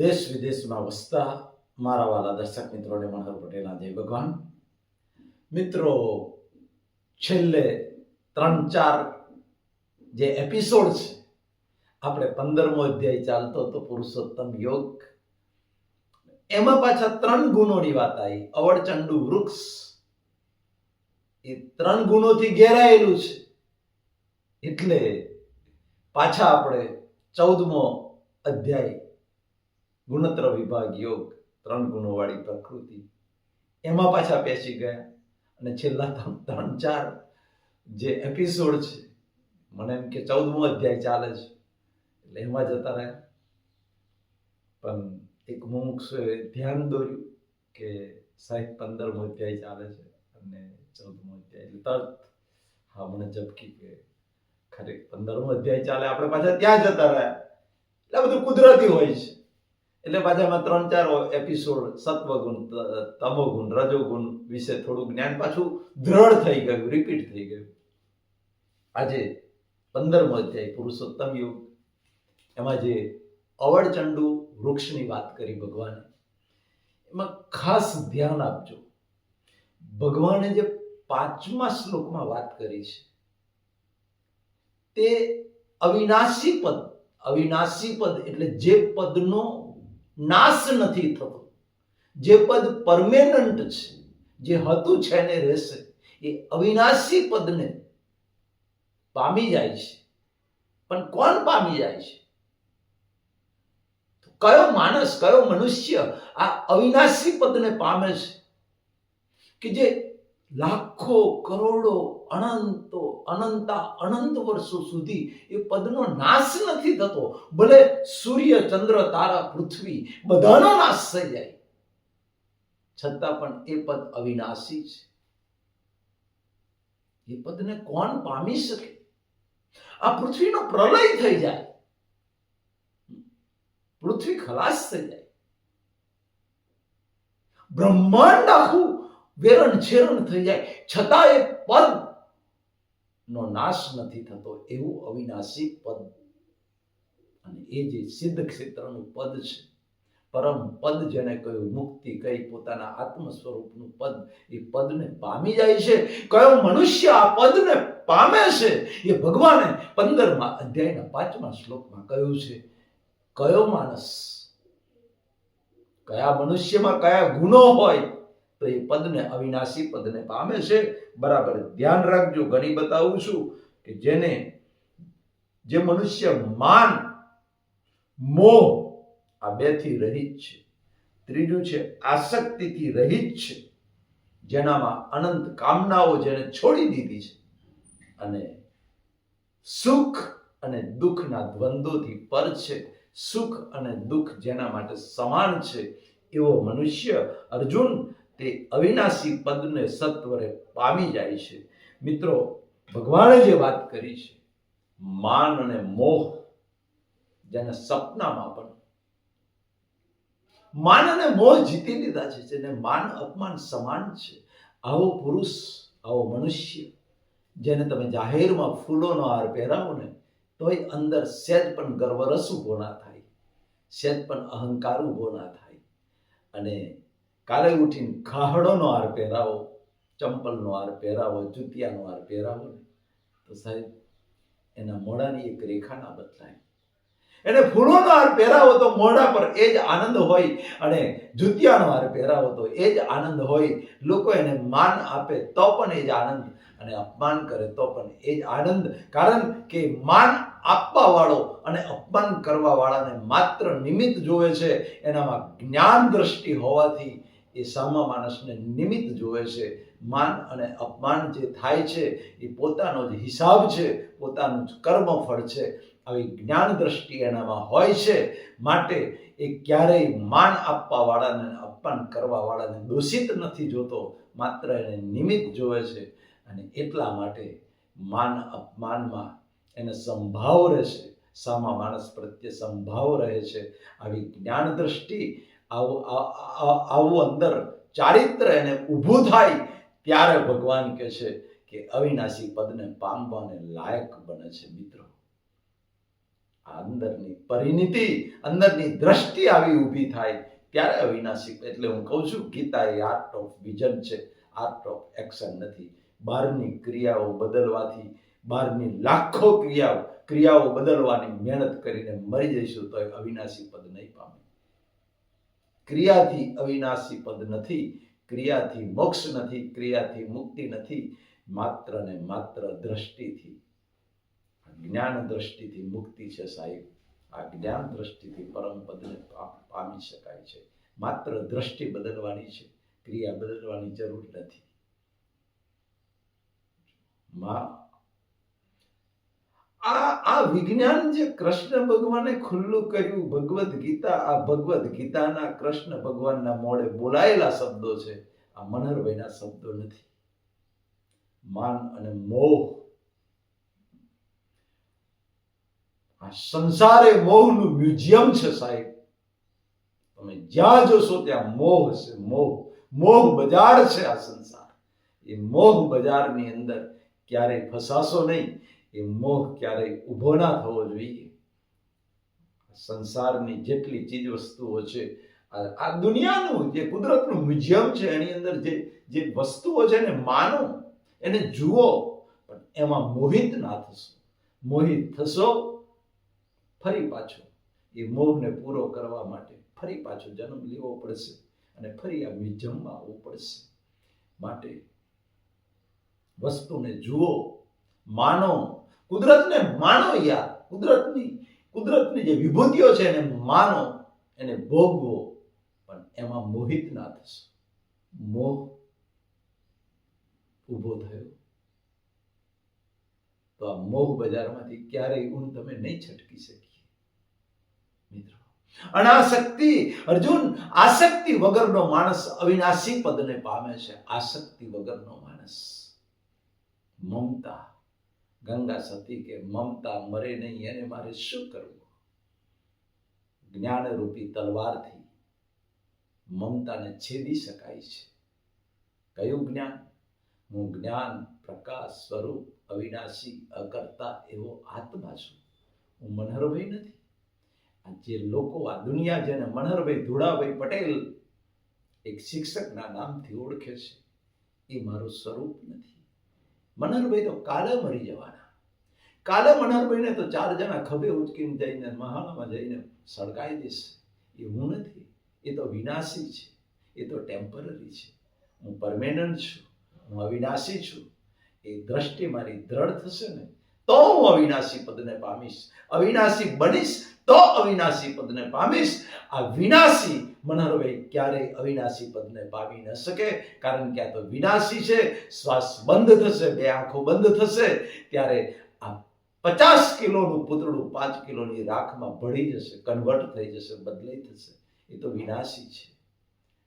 દેશ વિદેશમાં વસતા મારા વાલા દર્શક મિત્રોને મનોહર પટેલના જય ભગવાન. મિત્રો, છેલ્લે ત્રણ ચાર જે એપિસોડ છે, આપણે પંદરમો અધ્યાય ચાલતો હતો, પુરુષોત્તમ યોગ. એમાં પાછા ત્રણ ગુણોની વાત આવી. અવળચંડુ વૃક્ષ, એ ત્રણ ગુણોથી ઘેરાયેલું છે. એટલે પાછા આપણે ચૌદમો અધ્યાય ગુણોત્તર વિભાગ યોગ, ત્રણ ગુણોવાળી પ્રકૃતિ. એમાં પાછા બેસી ગયા અને છેલ્લા ત્રણ ચાર જે એપિસોડ છે, મને એમ કે ચૌદમો અધ્યાય ચાલે છે. એટલે એમાં જતા રહ્યા. પણ એક મુમુક્ષુએ ધ્યાન દોર્યું કે સાહેબ પંદરમો અધ્યાય ચાલે છે અને ચૌદમો અધ્યાય. એટલે તરત હા, મને ઝબકી કે ખરેખર પંદરમો અધ્યાય ચાલે. આપણે પાછા ત્યાં જતા રહ્યા. એટલે બધું કુદરતી હોય છે. એટલે પાછા એમાં ત્રણ ચાર એપિસોડ સત્વગુણ તમોગુણ, રજોગુણ વિશે થોડું જ્ઞાન પાછું દ્રઢ થઈ ગયું રિપીટ થઈ ગયું. આજે પંદરમો અધ્યાય, પુરુષોત્તમ યુગ. એમાં જે અવળચંડુ વૃક્ષની વાત કરી ભગવાને, એમાં ખાસ ધ્યાન આપજો. ભગવાને જે પાંચમા શ્લોકમાં વાત કરી છે, તે અવિનાશી પદ અવિનાશી પદ એટલે જે પદનો નાશ નથી થતો. જે પદ પરમેનન્ટ છે, જે હતું છે ને રહેશે, એ અવિનાશી પદને પામી જાય છે. પણ કોણ પામી જાય છે? કયો માણસ, કયો મનુષ્ય આ અવિનાશી પદને પામે છે? કે જે લાખો કરોડો અનંતો, અનંતા, અનંત વર્ષો સુધી એ પદનો નાશ નથી થતો. ભલે સૂર્ય, ચંદ્ર, તારા, પૃથ્વી બધાનો નાશ થઈ જાય. છતાં પણ એ પદ અવિનાશી છે. એ પદને કોણ પામી શકે? આ પૃથ્વીનો પ્રલય થઈ જાય. પૃથ્વી ખલાસ થઈ જાય. બ્રહ્માંડ આખું વેરણ છેરણ થઈ જાય. છતાં એ પદ નો નાશ નથી થતો એવું અવિનાશી પદ. અને એ જે સિદ્ધ ક્ષેત્રનું પદ છે, પરમ પદ જેને કહ્યું, મુક્તિ કઈ પોતાના આત્મ સ્વરૂપનું પદ, એ પદને પામી જાય છે. કયો મનુષ્ય આ પદને પામે છે એ ભગવાને પંદરમા અધ્યાયના પાંચમા શ્લોકમાં કહ્યું છે. કયો માણસ, કયા મનુષ્યમાં કયા ગુણો હોય તો એ પદને અવિનાશી પદને પામે છે. બરાબર. ધ્યાન રાખજો. ઘણી બતાવું છું કે જેને જે મનુષ્ય માન, મોહ, આ બેથી રહિત છે. ત્રીજું છે આસક્તિથી રહિત છે. જેનામાં અનંત કામનાઓ જેને છોડી દીધી છે. અને સુખ અને દુઃખના દ્વંદ્વોથી પર છે. સુખ અને દુઃખ જેના માટે સમાન છે. એવો મનુષ્ય અર્જુન તે અવિનાશી પદને સત્વરે પામી જાય છે. મિત્રો, ભગવાને જે વાત કરી છે, માન અને મોહ, જેને સપનામાં પણ માન અને મોહ જીતી લીધા છે, જેને માન અપમાન સમાન છે. આવો પુરુષ, આવો મનુષ્ય, જેને તમે જાહેરમાં ફૂલોનો હાર પહેરાવો ને, તોય અંદર સહેજ પણ ગર્વરસ ઊભો ના થાય. સહેજ પણ અહંકાર ઊભો ના થાય. અને કાલે ઉઠીને ખાહડોનો હાર પહેરાવો, ચંપલનો હાર પહેરાવો, જુતિયાનો હાર પહેરાવો ને, તો સાહેબ, એના મોઢાની એક રેખા ના બદલાય. એને ફૂલોનો હાર પહેરાવો તો મોઢા પર એ જ આનંદ હોય અને જુતિયાનો હાર પહેરાવો તો એ જ આનંદ હોય. લોકો એને માન આપે તો પણ એ જ આનંદ અને અપમાન કરે તો પણ એ જ આનંદ. કારણ કે માન આપવા વાળો અને અપમાન કરવા વાળાને માત્ર નિમિત્ત જોવે છે. એનામાં જ્ઞાન દ્રષ્ટિ હોવાથી એ સામા માણસને નિમિત્ત જોવે છે. માન અને અપમાન જે થાય છે, એ પોતાનો જ હિસાબ છે, પોતાનું જ કર્મફળ છે. આવી જ્ઞાન દ્રષ્ટિ એનામાં હોય છે. માટે એ ક્યારેય માન આપવા વાળાને અપમાન કરવા વાળાને દોષિત નથી જોતો. માત્ર એને નિમિત્ત જોવે છે અને એટલા માટે માન અપમાનમાં એને સંભાવ રહે છે સામા માણસ પ્રત્યે સંભાવ રહે છે. આવી જ્ઞાન દ્રષ્ટિ આવું અંદર ચારિત્ર એને ઊભું થાય, ત્યારે ભગવાન કહે છે કે અવિનાશી પદને પામવાને લાયક બને છે મિત્રો. આ અંદરની પરિણીતિ, અંદરની દ્રષ્ટિ આવી ઊભી થાય, ત્યારે અવિનાશી, એટલે હું કહું છું, ગીતા એ આર્ટ ઓફ વિઝન છે. આર્ટ ઓફ એક્શન નથી. બહારની ક્રિયાઓ બદલવાથી, બહારની લાખો ક્રિયાઓ ક્રિયાઓ બદલવાની મહેનત કરીને મરી જઈશું તો અવિનાશી પદ નહીં પામે. ક્રિયાથી અવિનાશી પદ નથી, ક્રિયાથી મોક્ષ નથી, ક્રિયાથી મુક્તિ નથી, માત્ર ને માત્ર દ્રષ્ટિથી. જ્ઞાન દ્રષ્ટિથી મુક્તિ છે સાહેબ. આ જ્ઞાન દ્રષ્ટિથી પરમ પદને પામી શકાય છે. માત્ર દ્રષ્ટિ બદલવાની છે. ક્રિયા બદલવાની જરૂર નથી. માં આ આ વિજ્ઞાન જે કૃષ્ણ ભગવાને ખુલ્લું કર્યું, ભગવદ્ ગીતા, આ ભગવદ્ ગીતાના કૃષ્ણ ભગવાનના મોડે બોલાયેલા શબ્દો છે, આ મનહરભાઈના શબ્દો નથી. માન અને મોહ. આ સંસાર મોહનું મ્યુઝિયમ છે સાહેબ. તમે જ્યાં જોશો ત્યાં મોહ છે મોહ. મોહ બજાર છે આ સંસાર. એ મોહ બજારની અંદર ક્યારેય ફસાશો નહીં. એ મોહ ક્યારેય ઊભો ના થવો જોઈએ. સંસારની જેટલી ચીજ વસ્તુઓ છે, આ દુનિયાનું જે કુદરતનું મ્યુઝિયમ છે, એની અંદર જે જે વસ્તુઓ છે એને માનો, એને જુઓ, પણ એમાં મોહિત ના થશો. મોહિત થશો, ફરી પાછો. એ મોહને પૂરો કરવા માટે ફરી પાછો જન્મ લેવો પડશે અને ફરી આ મ્યુઝિયમમાં આવવું પડશે. માટે વસ્તુને જુઓ, માનો કુદરતને માનો યાર. કુદરતની કુદરતની જે વિભૂતિઓ છે એને માનો, એને ભોગવો, પણ એમાં મોહિત ના થશો. મોહ ઊભો થયો. તો આ મોહ બજારમાંથી ક્યારેય ઊન તમે નહીં છટકી શકીએ. મિત્રો, અનાસક્તિ, અર્જુન, આસક્તિ વગરનો માણસ અવિનાશી પદને પામે છે. આસક્તિ વગરનો માણસ મમતા ગંગા સતી કે મમતા મરે નહીં, એને મારે શું કરવું? જ્ઞાન રૂપી તલવારથી મમતાને છેદી શકાય છે. કયું જ્ઞાન? હું જ્ઞાન, પ્રકાશ, સ્વરૂપ, અવિનાશી, અકર્તા એવો આત્મા છું. હું મનહરભાઈ નથી. આ જે લોકો આ દુનિયા જેને મનહરભાઈ ધુળાભાઈ પટેલ એક શિક્ષકના નામથી ઓળખે છે, એ મારું સ્વરૂપ નથી. મનહરભાઈ તો કાલે મરી જવાના. કાલે મનહરભાઈને તો ચાર જણા ખભે ઉચકીને જઈને મહાણામાં જઈને સળગાઈ દેશે. એ હું નથી. એ તો વિનાશી છે. એ તો ટેમ્પરરી છે. હું પરમેનન્ટ છું. હું અવિનાશી છું. એ દ્રષ્ટિ મારી દ્રઢ થશે ને, તો હું અવિનાશી પદને પામીશ. અવિનાશી બનીશ, તો અવિનાશી પદને પામીશ. આ વિનાશી મનોહરભાઈ ક્યારેય અવિનાશી પદને પામી ન શકે. કારણ કે આ તો વિનાશી છે. શ્વાસ બંધ થશે, બે આંખો બંધ થશે, ત્યારે આ પચાસ કિલોનું પૂતળું પાંચ કિલોની રાખમાં ભળી જશે કન્વર્ટ થઈ જશે, બદલાઈ થશે. એ તો વિનાશી છે.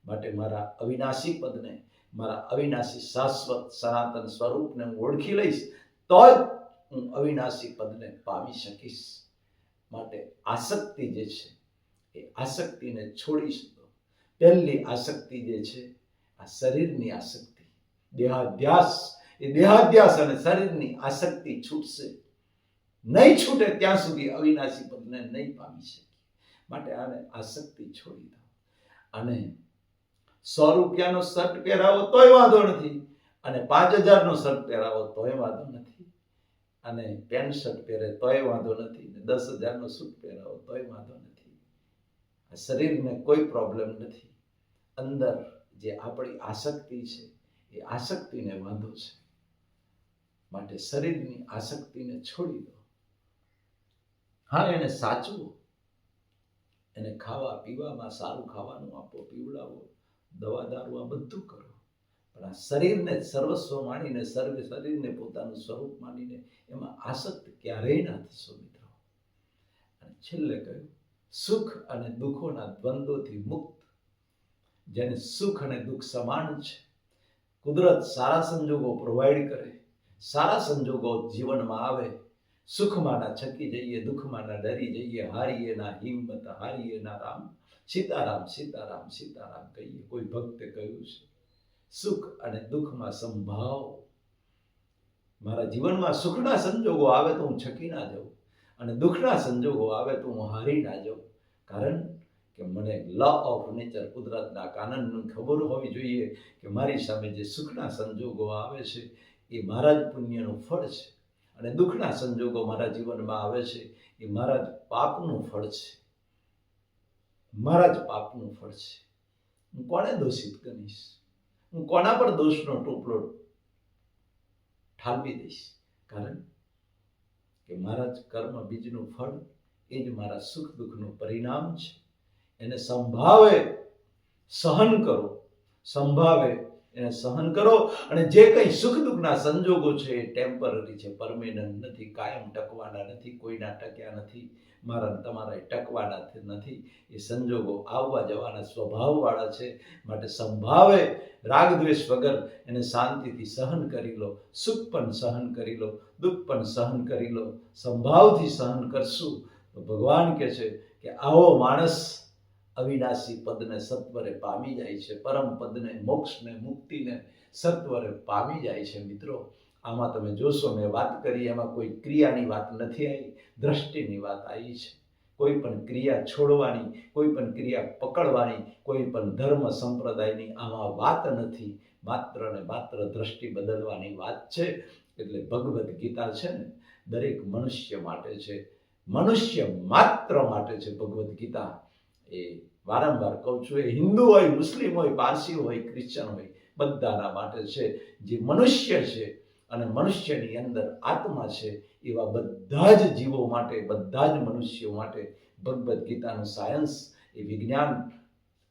માટે મારા અવિનાશી પદને, મારા અવિનાશી શાશ્વત સનાતન સ્વરૂપને હું ઓળખી લઈશ, તો જ હું અવિનાશી પદને પામી શકીશ. માટે આસક્તિ જે છે એ આસક્તિને છોડી શકો. પહેલી આસક્તિ જે છે, આ શરીરની આસક્તિ. દેહાધ્યાસ એ દેહાધ્યાસ અને શરીરની આસક્તિ છૂટશે. નહીં છૂટે ત્યાં સુધી અવિનાશી પદને નહીં પામી શકીએ માટે આને આસક્તિ છોડી દો. અને સો રૂપિયાનો શર્ટ પહેરાવો તોય વાંધો નથી. અને પાંચ હજારનો શર્ટ પહેરાવો તોય વાંધો નથી. અને પેન્ટ શર્ટ પહેરે તોય વાંધો નથી. દસ હજારનો સૂટ પહેરાવો તોય વાંધો નથી. શરીરને કોઈ પ્રોબ્લેમ નથી. અંદર જે આપણી આસક્તિ છે, એ આસક્તિને વાંધો છે. માટે શરીરની આસક્તિને છોડી દો. હા, એને સાચવો. એને ખાવા, પીવામાં સારું ખાવાનું આપો, પીવડાવો, દવા દારૂ, આ બધું કરો. પણ આ શરીરને સર્વસ્વ માનીને, સર્વ શરીરને પોતાનું સ્વરૂપ માનીને એમાં આસક્ત ક્યારેય ના થશો મિત્રો. અને છેલ્લે કહ્યું સુખ અને દુઃખોના દ્વંદ્વોથી મુક્ત. જેને સુખ અને દુઃખ સમાન છે. કુદરત સારા સંજોગો પ્રોવાઈડ કરે. સારા સંજોગો જીવનમાં આવે. સુખમાં ના છકી જઈએ દુઃખમાં ના ડરી જઈએ હારીએ ના હિંમત હારીએ ના રામ. સીતારામ સીતારામ સીતારામ કહીએ. કોઈ ભક્તે કહ્યું છે, સુખ અને દુઃખમાં સંભાવ. મારા જીવનમાં સુખના સંજોગો આવે તો હું છકી ના જાઉં. અને દુઃખના સંજોગો આવે તો હું હારી ના જાઉં. કારણ કે મને લો ઓફ નેચર કુદરતના કાનૂનની ખબર હોવી જોઈએ કે મારી સામે જે સુખના સંજોગો આવે છે, એ મારા જ પુણ્યનું ફળ છે. અને દુઃખના સંજોગો મારા જીવનમાં આવે છે, એ મારા જ પાપનું ફળ છે. મારા જ પાપનું ફળ છે. હું કોને દોષિત કરીશ હું કોના પર દોષનો ટોપલો ઠાલવી દઈશ? કારણ કે મારા જ કર્મ બીજનું ફળ, એ જ મારા સુખ દુઃખનું પરિણામ છે. એને સંભાવે, સહન કરો. સંભાવે, એને સહન કરો. અને જે કંઈ સુખ દુઃખના સંજોગો છે, એ ટેમ્પરરી છે. પરમેનન્ટ નથી, કાયમ ટકવાના નથી, કોઈના ટક્યા નથી. મારા તમારા ટકવાના નથી. એ સંજોગો આવવા જવાના સ્વભાવવાળા છે. માટે સંભાવે રાગ દ્વેષ વગર એને શાંતિથી સહન કરી લો, સુખ પણ સહન કરી લો, દુઃખ પણ સહન કરી લો, સંભાવથી સહન કરશું. તો ભગવાન કહે છે કે આવો માણસ અવિનાશી પદને સત્વરે પામી જાય છે, પરમ પદને, મોક્ષને, મુક્તિને સત્વરે પામી જાય છે મિત્રો. આમાં તમે જોશો, મેં વાત કરી, એમાં કોઈ ક્રિયાની વાત નથી આવી, દ્રષ્ટિની વાત આવી છે. કોઈ પણ ક્રિયા છોડવાની, કોઈ પણ ક્રિયા પકડવાની, કોઈ પણ ધર્મ સંપ્રદાયની આમાં વાત નથી. માત્ર ને માત્ર દ્રષ્ટિ બદલવાની વાત છે, એટલે ભગવદ્ ગીતા છે ને, દરેક મનુષ્ય માટે છે. મનુષ્ય માત્ર માટે છે ભગવદ્ ગીતા. એ વારંવાર કહું છું, એ હિન્દુ હોય, મુસ્લિમ હોય, પારસી હોય, ક્રિશ્ચન હોય, બધાના માટે છે. જે મનુષ્ય છે અને મનુષ્યની અંદર આત્મા છે, એવા બધા જ જીવો માટે, બધા જ મનુષ્યો માટે ભગવદ્ ગીતાનું સાયન્સ એ વિજ્ઞાન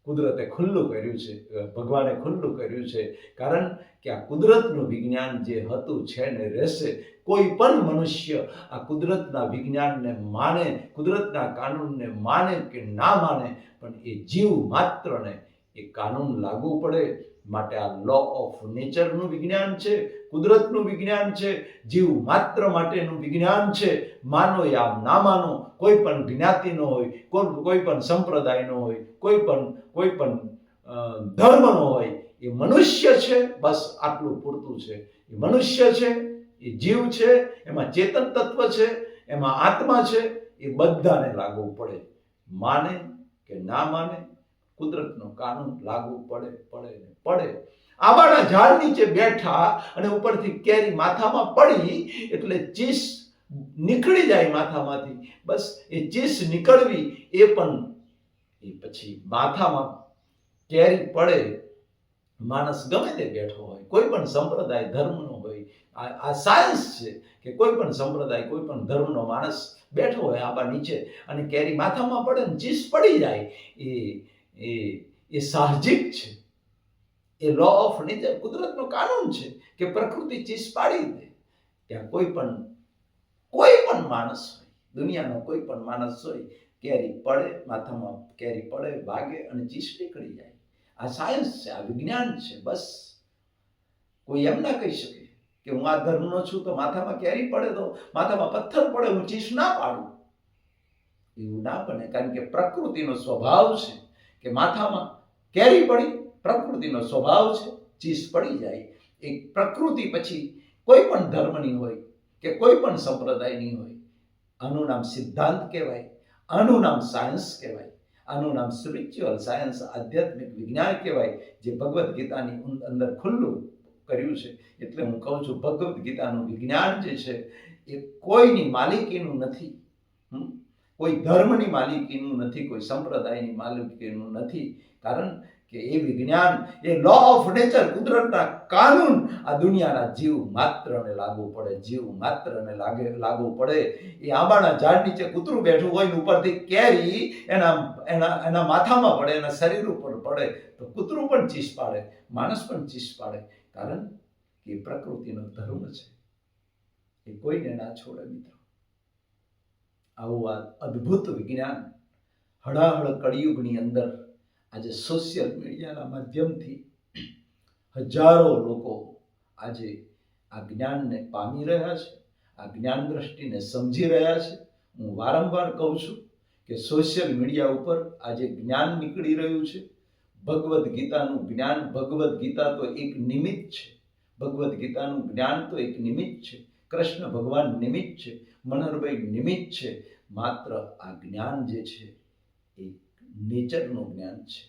કુદરતે ખુલ્લું કર્યું છે ભગવાને ખુલ્લું કર્યું છે. કારણ કે આ કુદરતનું વિજ્ઞાન જે હતું, છે ને રહેશે, કોઈ પણ મનુષ્ય આ કુદરતના વિજ્ઞાનને માને, કુદરતના કાનૂનને માને કે ના માને, પણ એ જીવ માત્રને એ કાનૂન લાગુ પડે માટે આ લો ઓફ નેચરનું વિજ્ઞાન છે, કુદરતનું વિજ્ઞાન છે, જીવ માત્ર માટેનું વિજ્ઞાન છે માનો યા ના માનો કોઈ પણ જ્ઞાતિનો હોય કોઈ પણ સંપ્રદાયનો હોય, કોઈ પણ કોઈ પણ ધર્મનો હોય, એ મનુષ્ય છે, બસ આટલું પૂરતું છે. એ મનુષ્ય છે, એ જીવ છે, એમાં ચેતન તત્વ છે, એમાં આત્મા છે, એ બધાને લાગુ પડે. માને કે ના માને કુદરતનો કાનૂન લાગુ પડે પડે ને પડે. આંબાના ઝાડ નીચે બેઠા અને ઉપરથી કેરી માથામાં પડી, એટલે ચીસ નીકળી જાય માથામાંથી. બસ એ ચીસ નીકળવી, એ પણ એ પછી માથામાં કેરી પડે, માણસ ગમે તે બેઠો હોય, કોઈ પણ સંપ્રદાય ધર્મનો હોય, આ સાયન્સ છે કે કોઈ પણ સંપ્રદાય, કોઈ પણ ધર્મનો માણસ બેઠો હોય આંબા નીચે અને કેરી માથામાં પડે ને ચીસ પડી જાય, એ એ એ સાહજિક છે. એ લો ઓફ નેચર કુદરતનો કાનૂન છે કે પ્રકૃતિ ચીસ પાડી દે. ત્યાં કોઈ પણ કોઈ પણ માણસ હોય, દુનિયાનો કોઈ પણ માણસ હોય, કેરી પડે, માથામાં કેરી પડે, વાગે અને ચીસ નીકળી જાય. આ સાયન્સ છે, આ વિજ્ઞાન છે, બસ. કોઈ એમ ના કહી શકે કે હું આ ધર્મનો છું તો માથામાં કેરી પડે તો માથામાં પથ્થર પડે, હું ચીસ ના પાડું. એવું ના બને, કારણ કે પ્રકૃતિનો સ્વભાવ છે. કે માથામાં કેરી પડી, પ્રકૃતિનો સ્વભાવ છે, ચીસ પડી જાય. એ પ્રકૃતિ પછી કોઈ પણ ધર્મની હોય કે કોઈ પણ સંપ્રદાયની હોય, આનું નામ સિદ્ધાંત કહેવાય, આનું નામ સાયન્સ કહેવાય, આનું નામ સ્પિરિચ્યુઅલ સાયન્સ આધ્યાત્મિક વિજ્ઞાન કહેવાય, જે ભગવદ્ ગીતાની અંદર ખુલ્લું કર્યું છે. એટલે હું કહું છું, ભગવદ્ ગીતાનું વિજ્ઞાન જે છે, એ કોઈની માલિકીનું નથી? કોઈ ધર્મની માલિકીનું નથી, કોઈ સંપ્રદાયની માલિકીનું નથી. કારણ કે એ વિજ્ઞાન, એ લો ઓફ નેચર કુદરતના કાનૂન, આ દુનિયાના જીવ માત્રને લાગુ પડે, જીવ માત્રને લાગે, લાગુ પડે. એ આંબાના ઝાડ નીચે કૂતરું બેઠું હોય ને ઉપરથી કેરી એના એના એના માથામાં પડે, એના શરીર ઉપર પડે, તો કૂતરું પણ ચીસ પાડે, માણસ પણ ચીસ પાડે. કારણ કે પ્રકૃતિનો ધર્મ છે. એ કોઈને ના છોડે મિત્રો. આવું આ અદ્ભુત વિજ્ઞાન હળાહળ કળિયુગની અંદર આજે સોશિયલ મીડિયાના માધ્યમથી હજારો લોકો આજે આ જ્ઞાનને પામી રહ્યા છે, આ જ્ઞાન દ્રષ્ટિને સમજી રહ્યા છે. હું વારંવાર કહું છું કે સોશિયલ મીડિયા ઉપર આજે જ્ઞાન નીકળી રહ્યું છે. ભગવદ્ ગીતાનું જ્ઞાન, ભગવદ્ ગીતા તો એક નિમિત્ત છે. ભગવદ્ ગીતાનું જ્ઞાન તો એક નિમિત્ત છે. કૃષ્ણ ભગવાન નિમિત્ત છે, મનોહરભાઈ નિમિત્ત છે, માત્ર આ જ્ઞાન જે છે એ નેચરનું જ્ઞાન છે.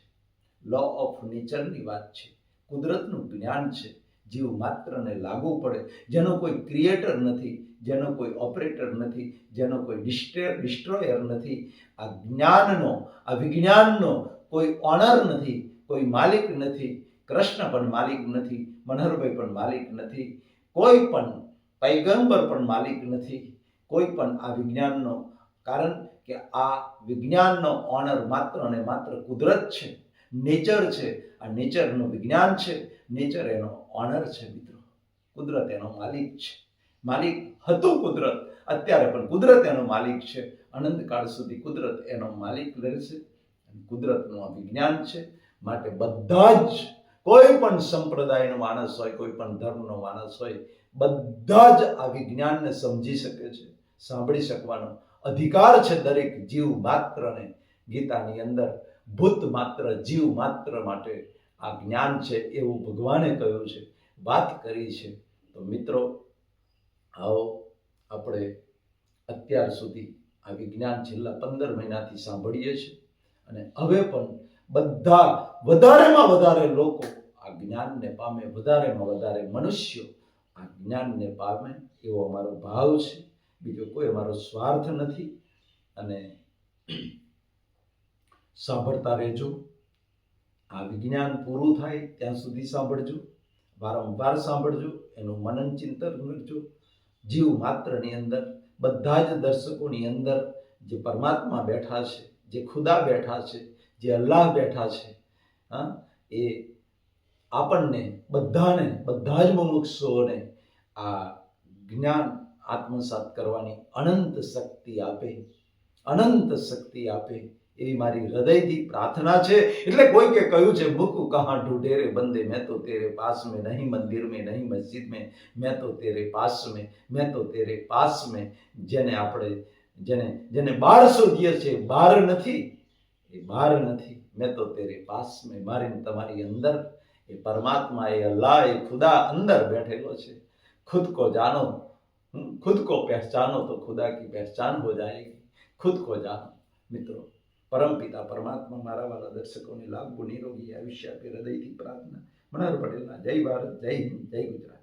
લો ઓફ નેચરની વાત છે, કુદરતનું જ્ઞાન છે, જીવ માત્રને લાગુ પડે. જેનો કોઈ ક્રિએટર નથી, જેનો કોઈ ઓપરેટર નથી, જેનો કોઈ ડિસ્ટ્રે ડિસ્ટ્રોયર નથી, આ જ્ઞાનનો, આ વિજ્ઞાનનો કોઈ ઓનર નથી, કોઈ માલિક નથી, કૃષ્ણ પણ માલિક નથી, મનોહરભાઈ પણ માલિક નથી, કોઈ પણ પૈગંબર પણ માલિક નથી. કોઈ પણ આ વિજ્ઞાનનો, કારણ કે આ વિજ્ઞાનનો ઓનર માત્ર અને માત્ર કુદરત છે. નેચર છે. આ નેચરનું વિજ્ઞાન છે. નેચર એનો ઓનર છે મિત્રો. કુદરત એનો માલિક છે. માલિક હતું કુદરત. અત્યારે પણ કુદરત એનો માલિક છે. અનંતકાળ સુધી કુદરત એનો માલિક રહેશે. કુદરતનું આ વિજ્ઞાન છે. માટે બધા જ કોઈ પણ સંપ્રદાયનો માણસ હોય, કોઈ પણ ધર્મનો માણસ હોય બધા જ આ વિજ્ઞાનને સમજી શકે છે, સાંભળી શકવાનો અધિકાર છે દરેક જીવ માત્રને. ગીતાની અંદર ભૂત માત્ર જીવ માત્ર માટે આ જ્ઞાન છે એવું ભગવાને કહ્યું છે. વાત કરી છે. તો મિત્રો, આવો આપણે અત્યાર સુધી આ વિજ્ઞાન છેલ્લા પંદર મહિનાથી સાંભળીએ છીએ અને હવે પણ બધા વધારેમાં વધારે લોકો આ જ્ઞાનને પામે, વધારેમાં વધારે મનુષ્યો આ જ્ઞાનને પામે એવો અમારો ભાવ છે. બીજો કોઈ અમારો સ્વાર્થ નથી. અને સાંભળતા રહેજો. આ વિજ્ઞાન પૂરું થાય ત્યાં સુધી સાંભળજો. વારંવાર સાંભળજો. એનું મનન ચિંતન કરજો. જીવ માત્રની અંદર, બધા જ દર્શકોની અંદર જે પરમાત્મા બેઠા છે, જે ખુદા બેઠા છે, જે અલ્લાહ બેઠા છે, હા, એ આપણને, બધાને, બધા જ મુમુક્ષુઓને આ જ્ઞાન આત્મસાત કરવાની અનંત શક્તિ આપે, અનંત શક્તિ આપે એવી મારી હૃદયથી પ્રાર્થના છે. એટલે કોઈ કે કહ્યું છે, મુકુ કહા ઢૂંઢે રે બંદે, મેં તો તેરે પાસ મેં નહીં મંદિર મેં નહીં મસ્જિદ મેં મેં તો તેરે પાસ મેં મેં તો તેરે પાસ મેં જેને આપણે, જેને જેને બહાર શોધીએ છીએ બાર નથી, એ બાર નથી, મેં તો તેરે પાસ મેં મારીને તમારી અંદર એ પરમાત્મા એ અલ્લાહ, એ ખુદા અંદર બેઠેલો છે. ખુદ કો જાનો. ખુદ કો પહેચાનો તો ખુદા કી પહેચાન હો જાએગી ખુદ કો જાનો. મિત્રો પરમ પિતા પરમાત્મા મારા વાળા દર્શકોને લાભ નિરોગી આયુષ્ય આપી હૃદયથી પ્રાર્થના. મનોહર પટેલના જય ભારત, જય હિન્દ, જય ગુજરાત.